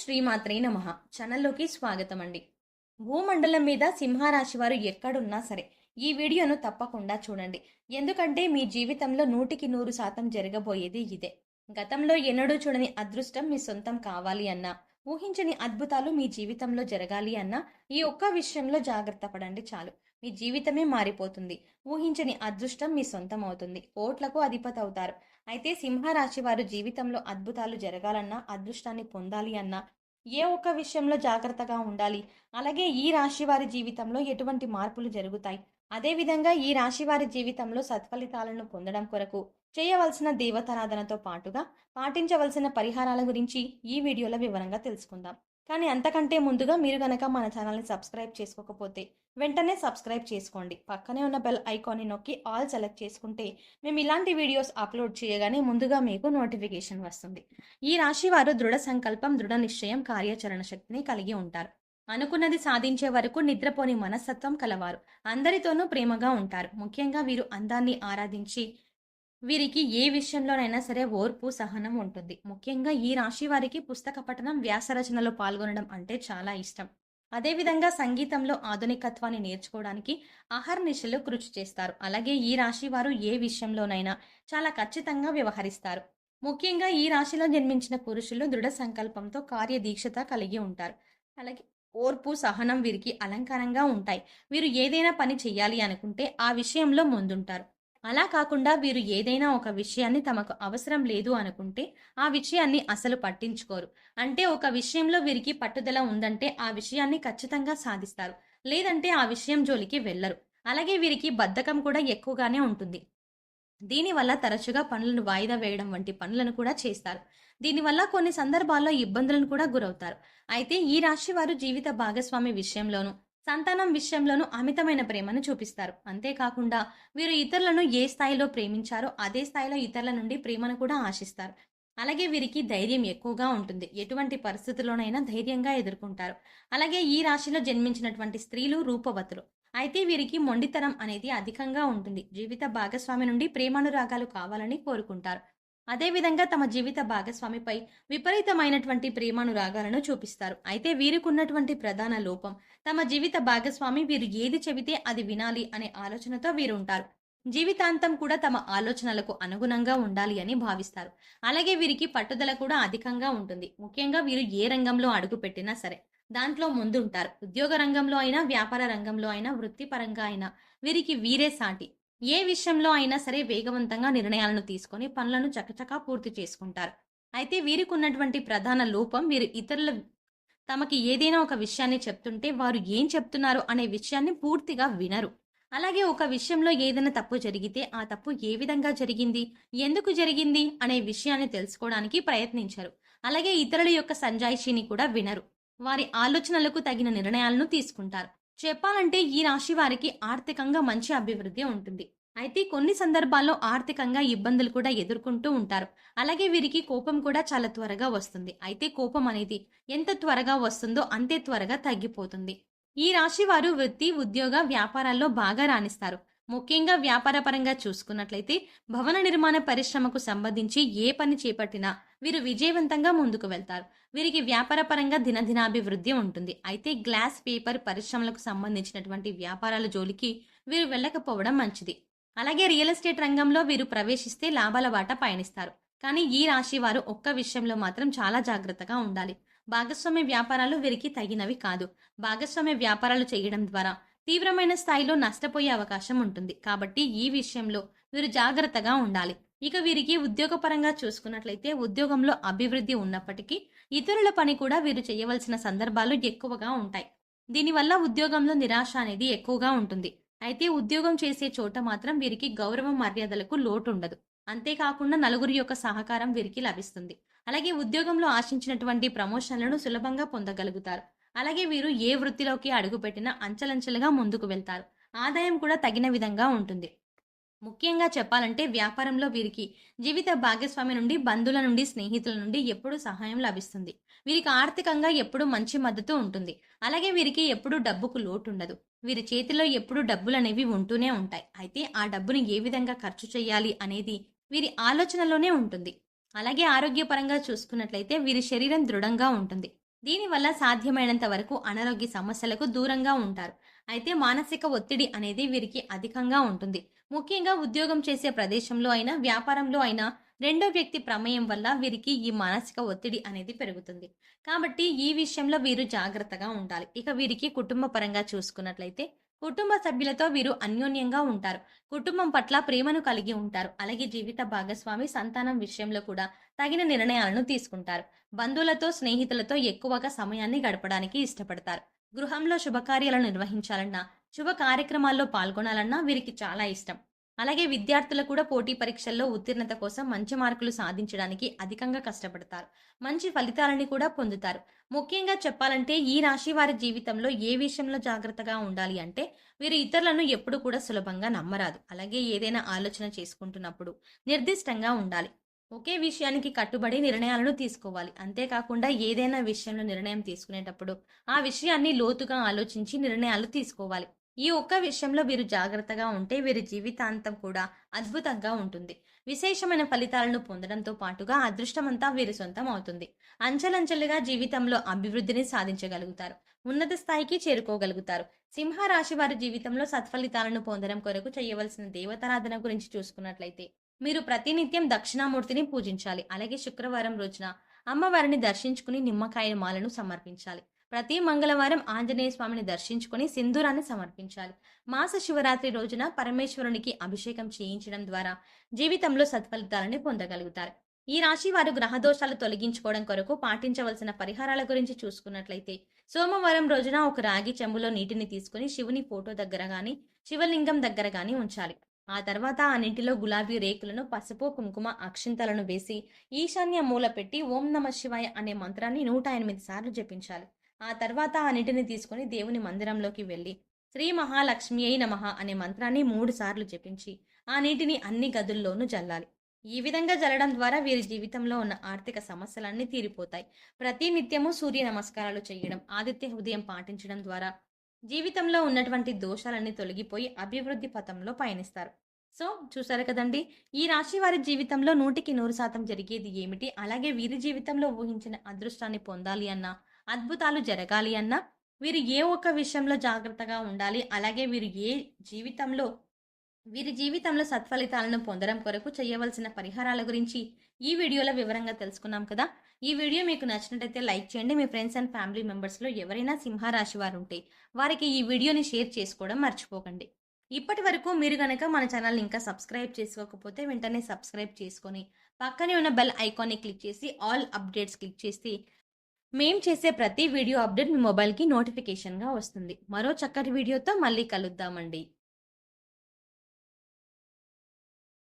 శ్రీమాత్రే నమ. ఛానల్లోకి స్వాగతం అండి భూమండలం మీద సింహరాశి వారు ఎక్కడున్నా సరే ఈ వీడియోను తప్పకుండా చూడండి. ఎందుకంటే మీ జీవితంలో నూటికి నూరు శాతం జరగబోయేది ఇదే. గతంలో ఎన్నడూ చూడని అదృష్టం మీ సొంతం కావాలి అన్నా ఊహించని అద్భుతాలు మీ జీవితంలో జరగాలి అన్నా ఈ ఒక్క విషయంలో జాగ్రత్త పడండి చాలు. మీ జీవితమే మారిపోతుంది. ఊహించని అదృష్టం మీ సొంతం అవుతుంది. కోట్లకు అధిపతి అవుతారు. అయితే సింహరాశి వారు జీవితంలో అద్భుతాలు జరగాలన్నా అదృష్టాన్ని పొందాలి అన్నా ఏ ఒక్క విషయంలో జాగ్రత్తగా ఉండాలి. అలాగే ఈ రాశి వారి జీవితంలో ఎటువంటి మార్పులు జరుగుతాయి. అదేవిధంగా ఈ రాశి వారి జీవితంలో సత్ఫలితాలను పొందడం కొరకు చేయవలసిన దేవతారాధనతో పాటుగా పాటించవలసిన పరిహారాల గురించి ఈ వీడియోలో వివరంగా తెలుసుకుందాం. కానీ అంతకంటే ముందుగా మీరు కనుక మన ఛానల్ని సబ్స్క్రైబ్ చేసుకోకపోతే వెంటనే సబ్స్క్రైబ్ చేసుకోండి. పక్కనే ఉన్న బెల్ ఐకాన్ని నొక్కి ఆల్ సెలెక్ట్ చేసుకుంటే మేము ఇలాంటి వీడియోస్ అప్లోడ్ చేయగానే ముందుగా మీకు నోటిఫికేషన్ వస్తుంది. ఈ రాశి వారు దృఢ సంకల్పం దృఢ నిశ్చయం కార్యాచరణ శక్తిని కలిగి ఉంటారు. అనుకున్నది సాధించే వరకు నిద్రపోని మనస్తత్వం కలవారు. అందరితోనూ ప్రేమగా ఉంటారు. ముఖ్యంగా వీరు అందాన్ని ఆరాధించి వీరికి ఏ విషయంలోనైనా సరే ఓర్పు సహనం ఉంటుంది. ముఖ్యంగా ఈ రాశి వారికి పుస్తక పఠనం వ్యాసరచనలో పాల్గొనడం అంటే చాలా ఇష్టం. అదేవిధంగా సంగీతంలో ఆధునికత్వాన్ని నేర్చుకోవడానికి అహర్నిశలు కృషి చేస్తారు. అలాగే ఈ రాశి వారు ఏ విషయంలోనైనా చాలా ఖచ్చితంగా వ్యవహరిస్తారు. ముఖ్యంగా ఈ రాశిలో జన్మించిన పురుషులు దృఢ సంకల్పంతో కార్యదీక్షత కలిగి ఉంటారు. అలాగే ఓర్పు సహనం వీరికి అలంకారంగా ఉంటాయి. వీరు ఏదైనా పని చేయాలి అనుకుంటే ఆ విషయంలో ముందుంటారు. అలా కాకుండా వీరు ఏదైనా ఒక విషయాన్ని తమకు అవసరం లేదు అనుకుంటే ఆ విషయాన్ని అసలు పట్టించుకోరు. అంటే ఒక విషయంలో వీరికి పట్టుదల ఉందంటే ఆ విషయాన్ని ఖచ్చితంగా సాధిస్తారు. లేదంటే ఆ విషయం జోలికి వెళ్ళరు అలాగే వీరికి బద్ధకం కూడా ఎక్కువగానే ఉంటుంది. దీనివల్ల తరచుగా పనులను వాయిదా వేయడం వంటి పనులను కూడా చేస్తారు. దీనివల్ల కొన్ని సందర్భాల్లో ఇబ్బందులను కూడా గురవుతారు. అయితే ఈ రాశి వారు జీవిత భాగస్వామి విషయంలోనూ సంతానం విషయంలోనూ అమితమైన ప్రేమను చూపిస్తారు. అంతేకాకుండా వీరు ఇతరులను ఏ స్థాయిలో ప్రేమించారో అదే స్థాయిలో ఇతరుల నుండి ప్రేమను కూడా ఆశిస్తారు. అలాగే వీరికి ధైర్యం ఎక్కువగా ఉంటుంది. ఎటువంటి పరిస్థితుల్లోనైనా ధైర్యంగా ఎదుర్కొంటారు. అలాగే ఈ రాశిలో జన్మించినటువంటి స్త్రీలు రూపవతులు. అయితే వీరికి మొండితనం అనేది అధికంగా ఉంటుంది. జీవిత భాగస్వామి నుండి ప్రేమానురాగాలు కావాలని కోరుకుంటారు. అదేవిధంగా తమ జీవిత భాగస్వామిపై విపరీతమైనటువంటి ప్రేమానురాగాలను చూపిస్తారు. అయితే వీరికున్నటువంటి ప్రధాన లోపం తమ జీవిత భాగస్వామి వీరు ఏది చెబితే అది వినాలి అనే ఆలోచనతో వీరు ఉంటారు. జీవితాంతం కూడా తమ ఆలోచనలకు అనుగుణంగా ఉండాలి అని భావిస్తారు. అలాగే వీరికి పట్టుదల కూడా అధికంగా ఉంటుంది. ముఖ్యంగా వీరు ఏ రంగంలో అడుగు పెట్టినా సరే దాంట్లో ముందుంటారు. ఉద్యోగ రంగంలో అయినా వ్యాపార రంగంలో అయినా వృత్తిపరంగా అయినా వీరికి వీరే సాటి. ఏ విషయంలో అయినా సరే వేగవంతంగా నిర్ణయాలను తీసుకొని పనులను చకచకా పూర్తి చేసుకుంటారు. అయితే వీరికి ఉన్నటువంటి ప్రధాన లోపం వీరు ఇతరుల తమకి ఏదైనా ఒక విషయాన్ని చెప్తుంటే వారు ఏం చెప్తున్నారు అనే విషయాన్ని పూర్తిగా వినరు. అలాగే ఒక విషయంలో ఏదైనా తప్పు జరిగితే ఆ తప్పు ఏ విధంగా జరిగింది? ఎందుకు జరిగింది? అనే విషయాన్ని తెలుసుకోవడానికి ప్రయత్నించరు. అలాగే ఇతరుల యొక్క సంజాయిషిని కూడా వినరు. వారి ఆలోచనలకు తగిన నిర్ణయాలను తీసుకుంటారు. చెప్పాలంటే ఈ రాశి వారికి ఆర్థికంగా మంచి అభివృద్ధి ఉంటుంది. అయితే కొన్ని సందర్భాల్లో ఆర్థికంగా ఇబ్బందులు కూడా ఎదుర్కొంటూ ఉంటారు. అలాగే వీరికి కోపం కూడా చాలా త్వరగా వస్తుంది. అయితే కోపం అనేది ఎంత త్వరగా వస్తుందో అంతే త్వరగా తగ్గిపోతుంది. ఈ రాశి వారు వృత్తి ఉద్యోగ వ్యాపారాల్లో బాగా రాణిస్తారు. ముఖ్యంగా వ్యాపారపరంగా చూసుకున్నట్లయితే భవన నిర్మాణ పరిశ్రమకు సంబంధించి ఏ పని చేపట్టినా వీరు విజయవంతంగా ముందుకు వెళ్తారు. వీరికి వ్యాపారపరంగా దినదినాభివృద్ధి ఉంటుంది. అయితే గ్లాస్ పేపర్ పరిశ్రమలకు సంబంధించినటువంటి వ్యాపారాల జోలికి వీరు వెళ్ళకపోవడం మంచిది. అలాగే రియల్ ఎస్టేట్ రంగంలో వీరు ప్రవేశిస్తే లాభాల బాట పయనిస్తారు. కానీ ఈ రాశి వారు ఒక్క విషయంలో మాత్రం చాలా జాగ్రత్తగా ఉండాలి. భాగస్వామ్య వ్యాపారాలు వీరికి తగినవి కాదు. భాగస్వామ్య వ్యాపారాలు చేయడం ద్వారా తీవ్రమైన స్థాయిలో నష్టపోయే అవకాశం ఉంటుంది. కాబట్టి ఈ విషయంలో వీరు జాగ్రత్తగా ఉండాలి. ఇక వీరికి ఉద్యోగపరంగా చూసుకున్నట్లయితే ఉద్యోగంలో అభివృద్ధి ఉన్నప్పటికీ ఇతరుల పని కూడా వీరు చేయవలసిన సందర్భాలు ఎక్కువగా ఉంటాయి. దీనివల్ల ఉద్యోగంలో నిరాశ అనేది ఎక్కువగా ఉంటుంది. అయితే ఉద్యోగం చేసే చోట మాత్రం వీరికి గౌరవ మర్యాదలకు లోటు ఉండదు అంతేకాకుండా నలుగురి యొక్క సహకారం వీరికి లభిస్తుంది. అలాగే ఉద్యోగంలో ఆశించినటువంటి ప్రమోషన్లను సులభంగా పొందగలుగుతారు. అలాగే వీరు ఏ వృత్తిలోకి అడుగుపెట్టినా అంచెలంచెలుగా ముందుకు వెళ్తారు. ఆదాయం కూడా తగిన విధంగా ఉంటుంది. ముఖ్యంగా చెప్పాలంటే వ్యాపారంలో వీరికి జీవిత భాగస్వామి నుండి బంధువుల నుండి స్నేహితుల నుండి ఎప్పుడూ సహాయం లభిస్తుంది. వీరికి ఆర్థికంగా ఎప్పుడూ మంచి మద్దతు ఉంటుంది. అలాగే వీరికి ఎప్పుడు డబ్బుకు లోటు ఉండదు వీరి చేతిలో ఎప్పుడు డబ్బులు అనేవి ఉంటూనే ఉంటాయి. అయితే ఆ డబ్బుని ఏ విధంగా ఖర్చు చేయాలి అనేది వీరి ఆలోచనలోనే ఉంటుంది. అలాగే ఆరోగ్యపరంగా చూసుకున్నట్లయితే వీరి శరీరం దృఢంగా ఉంటుంది. దీనివల్ల సాధ్యమైనంత వరకు అనారోగ్య సమస్యలకు దూరంగా ఉంటారు. అయితే మానసిక ఒత్తిడి అనేది వీరికి అధికంగా ఉంటుంది. ముఖ్యంగా ఉద్యోగం చేసే ప్రదేశంలో అయినా వ్యాపారంలో అయినా రెండో వ్యక్తి ప్రమేయం వల్ల వీరికి ఈ మానసిక ఒత్తిడి అనేది పెరుగుతుంది. కాబట్టి ఈ విషయంలో వీరు జాగ్రత్తగా ఉండాలి. ఇక వీరికి కుటుంబ పరంగా చూసుకున్నట్లయితే కుటుంబ సభ్యులతో వీరు అన్యోన్యంగా ఉంటారు. కుటుంబం పట్ల ప్రేమను కలిగి ఉంటారు. అలాగే జీవిత భాగస్వామి సంతానం విషయంలో కూడా తగిన నిర్ణయాలను తీసుకుంటారు. బంధువులతో స్నేహితులతో ఎక్కువగా సమయాన్ని గడపడానికి ఇష్టపడతారు. గృహంలో శుభకార్యాలను నిర్వహించాలన్నా శుభ కార్యక్రమాల్లో పాల్గొనాలన్నా వీరికి చాలా ఇష్టం. అలాగే విద్యార్థులు కూడా పోటీ పరీక్షల్లో ఉత్తీర్ణత కోసం మంచి మార్కులు సాధించడానికి అధికంగా కష్టపడతారు. మంచి ఫలితాలని కూడా పొందుతారు. ముఖ్యంగా చెప్పాలంటే ఈ రాశి వారి జీవితంలో ఏ విషయంలో జాగ్రత్తగా ఉండాలి అంటే వీరు ఇతరులను ఎప్పుడు కూడా సులభంగా నమ్మరాదు. అలాగే ఏదైనా ఆలోచన చేసుకుంటున్నప్పుడు నిర్దిష్టంగా ఉండాలి. ఒకే విషయానికి కట్టుబడి నిర్ణయాలను తీసుకోవాలి. అంతేకాకుండా ఏదైనా విషయంలో నిర్ణయం తీసుకునేటప్పుడు ఆ విషయాన్ని లోతుగా ఆలోచించి నిర్ణయాలు తీసుకోవాలి. ఈ ఒక్క విషయంలో వీరు జాగ్రత్తగా ఉంటే వీరి జీవితాంతం కూడా అద్భుతంగా ఉంటుంది. విశేషమైన ఫలితాలను పొందడంతో పాటుగా అదృష్టమంతా వీరి సొంతం అవుతుంది. అంచెలంచెలుగా జీవితంలో అభివృద్ధిని సాధించగలుగుతారు. ఉన్నత స్థాయికి చేరుకోగలుగుతారు. సింహరాశి వారి జీవితంలో సత్ఫలితాలను పొందడం కొరకు చేయవలసిన దేవతారాధన గురించి చూసుకున్నట్లయితే మీరు ప్రతినిత్యం దక్షిణామూర్తిని పూజించాలి. అలాగే శుక్రవారం రోజున అమ్మవారిని దర్శించుకుని నిమ్మకాయ మాలను సమర్పించాలి. ప్రతి మంగళవారం ఆంజనేయ స్వామిని దర్శించుకుని సింధూరాన్ని సమర్పించాలి. మాస శివరాత్రి రోజున పరమేశ్వరునికి అభిషేకం చేయించడం ద్వారా జీవితంలో సత్ఫలితాలని పొందగలుగుతారు. ఈ రాశి వారు గ్రహదోషాలు తొలగించుకోవడం కొరకు పాటించవలసిన పరిహారాల గురించి చూసుకున్నట్లయితే సోమవారం రోజున ఒక రాగి చెంబులో నీటిని తీసుకుని శివుని ఫోటో దగ్గర గాని శివలింగం దగ్గర గాని ఉంచాలి. ఆ తర్వాత ఆ నీటిలో గులాబీ రేకులను పసుపు కుంకుమ అక్షింతలను వేసి ఈశాన్య మూల పెట్టి ఓం నమ శివాయ అనే మంత్రాన్ని నూట ఎనిమిది సార్లు జపించాలి. ఆ తర్వాత ఆ నీటిని తీసుకుని దేవుని మందిరంలోకి వెళ్ళి శ్రీ మహాలక్ష్మి అయి నమః అనే మంత్రాన్ని మూడుసార్లు జపించి ఆ నీటిని అన్ని గదుల్లోనూ జల్లాలి. ఈ విధంగా జల్లడం ద్వారా వీరి జీవితంలో ఉన్న ఆర్థిక సమస్యలన్నీ తీరిపోతాయి. ప్రతి నిత్యము సూర్య నమస్కారాలు చేయడం ఆదిత్య ఉదయం పాటించడం ద్వారా జీవితంలో ఉన్నటువంటి దోషాలన్నీ తొలగిపోయి అభివృద్ధి పథంలో పయనిస్తారు. సో చూసారు కదండి ఈ రాశి వారి జీవితంలో నూటికి నూరు శాతం జరిగేది ఏమిటి? అలాగే వీరి జీవితంలో ఊహించిన అదృష్టాన్ని పొందాలి అన్నా అద్భుతాలు జరగాలి అన్నా వీరు ఏ ఒక్క విషయంలో జాగ్రత్తగా ఉండాలి అలాగే వీరు ఏ జీవితంలో వీరి జీవితంలో సత్ఫలితాలను పొందడం కొరకు చేయవలసిన పరిహారాల గురించి ఈ వీడియోలో వివరంగా తెలుసుకున్నాం కదా. ఈ వీడియో మీకు నచ్చినట్టయితే లైక్ చేయండి. మీ ఫ్రెండ్స్ అండ్ ఫ్యామిలీ మెంబర్స్లో ఎవరైనా సింహరాశి వారు ఉంటే వారికి ఈ వీడియోని షేర్ చేసుకోవడం మర్చిపోకండి. ఇప్పటి వరకు మీరు కనుక మన ఛానల్ని ఇంకా సబ్స్క్రైబ్ చేసుకోకపోతే వెంటనే సబ్స్క్రైబ్ చేసుకొని పక్కనే ఉన్న బెల్ ఐకాన్ని క్లిక్ చేసి ఆల్ అప్డేట్స్ క్లిక్ చేసి మేం చేసే ప్రతి వీడియో అప్డేట్ మీ మొబైల్కి నోటిఫికేషన్గా వస్తుంది. మరో చక్కటి వీడియోతో మళ్ళీ కలుద్దామండి.